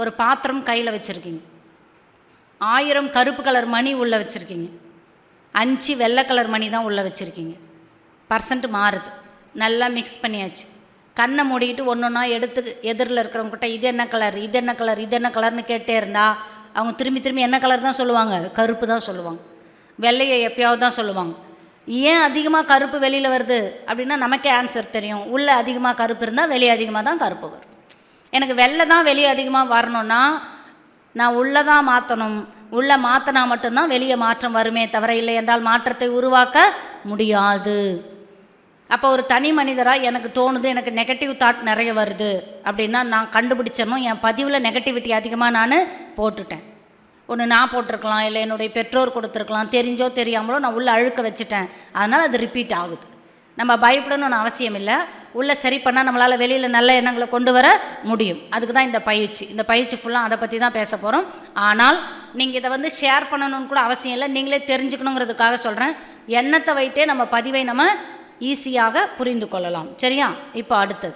ஒரு பாத்திரம் கையில் வச்சுருக்கீங்க. ஆயிரம் கருப்பு கலர் மணி உள்ளே வச்சுருக்கீங்க. அஞ்சு வெள்ளை கலர் மணி தான் உள்ளே வச்சுருக்கீங்க. பர்சன்ட் மாறுது. நல்லா மிக்ஸ் பண்ணியாச்சு. கண்ணை மூடிக்கிட்டு ஒன்று ஒன்றா எடுத்து எதிரில் இருக்கிறவங்ககிட்ட இது என்ன கலர் இது என்ன கலர் இது என்ன கலர்னு கேட்டே இருந்தா அவங்க திரும்பி திரும்பி என்ன கலர் தான் சொல்லுவாங்க? கருப்பு தான் சொல்லுவாங்க. வெள்ளையை எப்பயாவது தான் சொல்லுவாங்க. ஏன் அதிகமாக கருப்பு வெளியில் வருது? அப்படின்னா நமக்கே ஆன்சர் தெரியும். உள்ளே அதிகமாக கருப்பு இருந்தால் வெளியே அதிகமாக தான் கருப்பு வரும். எனக்கு வெள்ளை தான் வெளியே அதிகமாக வரணும்னா நான் உள்ளே தான் மாற்றணும். உள்ளே மாற்றினா மட்டும்தான் வெளியே மாற்றம் வருமே தவிர இல்லை என்றால் மாற்றத்தை உருவாக்க முடியாது. அப்போ ஒரு தனி மனிதராக எனக்கு தோணுது எனக்கு நெகட்டிவ் தாட் நிறைய வருது அப்படின்னா நான் கண்டுபிடிச்சிடணும். என் பதிவில் நெகட்டிவிட்டி அதிகமாக நான் போட்டுட்டேன். ஒன்று நான் போட்டிருக்கலாம் இல்லை என்னுடைய பெற்றோர் கொடுத்துருக்கலாம் தெரிஞ்சோ தெரியாமலோ நான் உள்ளே அழுக்க வச்சுட்டேன். அதனால் அது ரிப்பீட் ஆகுது. நம்ம பயப்படணும்னு அவசியம் இல்லை. உள்ளே சரி பண்ணால் நம்மளால் வெளியில் நல்ல எண்ணங்களை கொண்டு வர முடியும். அதுக்கு தான் இந்த பயிற்சி. இந்த பயிற்சி ஃபுல்லாக அதை பற்றி தான் பேச போகிறோம். ஆனால் நீங்கள் இதை வந்து ஷேர் பண்ணணும்னு கூட அவசியம் இல்லை. நீங்களே தெரிஞ்சுக்கணுங்கிறதுக்காக சொல்கிறேன். எண்ணத்தை வைத்தே நம்ம பதிவை நம்ம ஈஸியாக புரிந்து கொள்ளலாம். சரியா? இப்போ அடுத்தது.